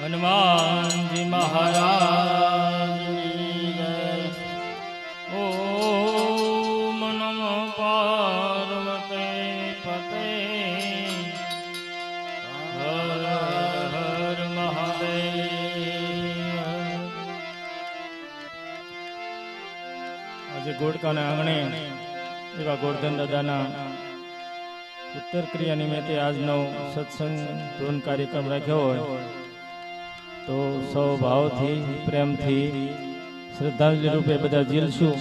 હનુમાનજી મહારાજ ઓમ નમ પાર્વતે પતે હર હર મહાદેવ આજે ગોડકાના આંગણે એવા ગોરધન દાદાના ઉત્તર ક્રિયા નિમિત્તે આજનો સત્સંગ ધૂન કાર્યક્રમ રાખ્યો હોય, તો સૌ ભાવથી, પ્રેમથી, શ્રદ્ધાંજલિ રૂપે બધા ઝીલશું.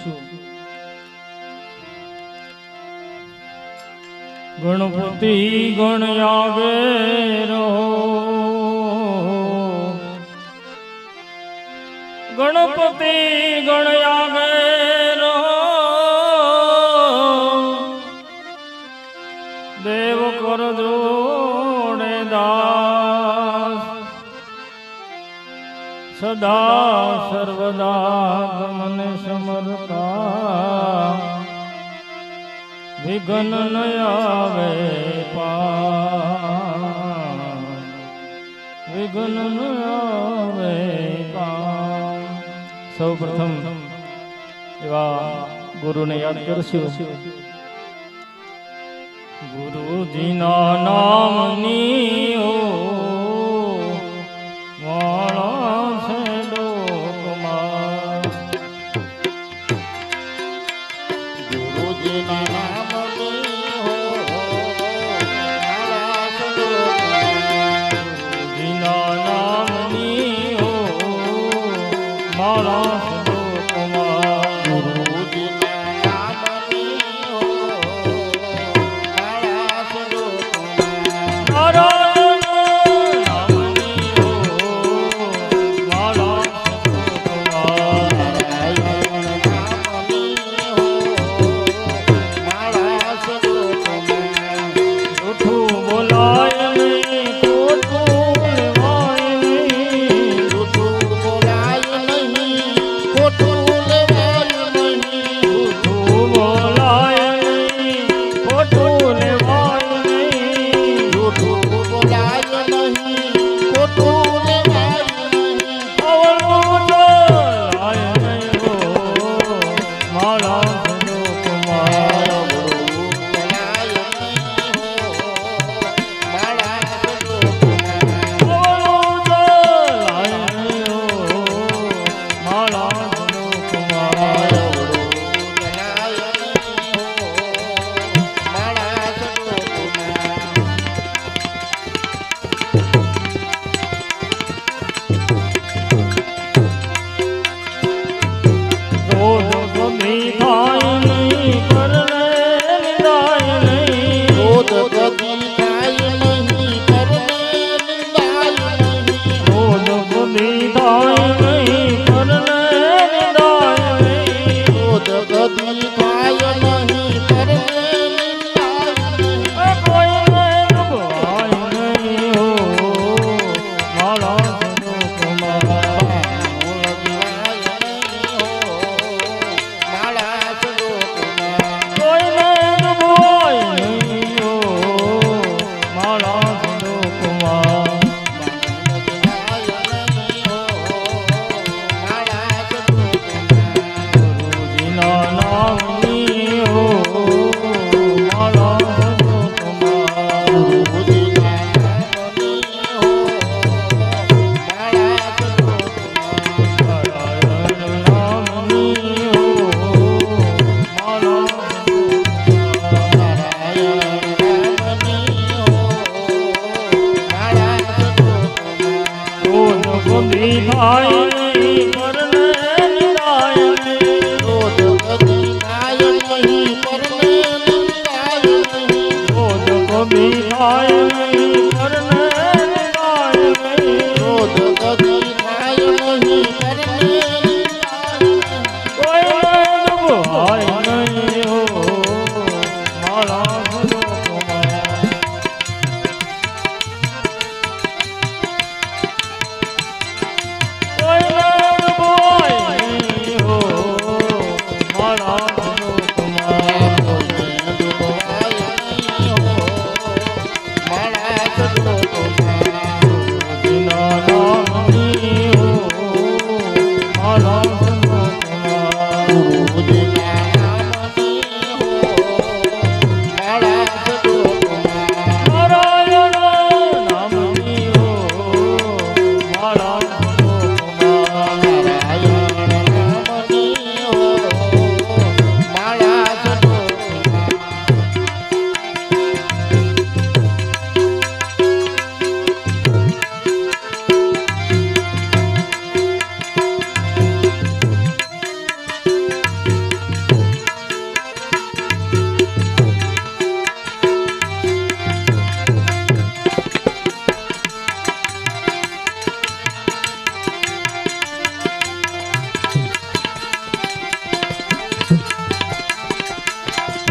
ગણપતિ ગણ આવે રહો. ગણપતિ સદા સર્વદા મને સમરતા વિઘન ન આવે પા વિઘન ન આવે પા સૌ પ્રથમ એવા ગુરુને યાદ કરશું ગુરુજીના નામની ઓ Lord,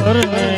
કરને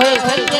可以可以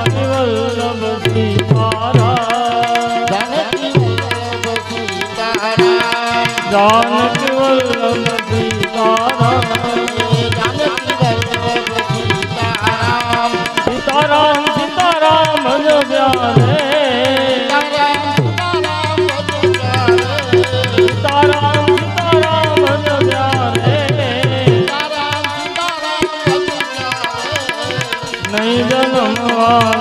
જાનકી વલ્લભ સીતારામ જાનકી વલ્લભ નહીં જન્મવા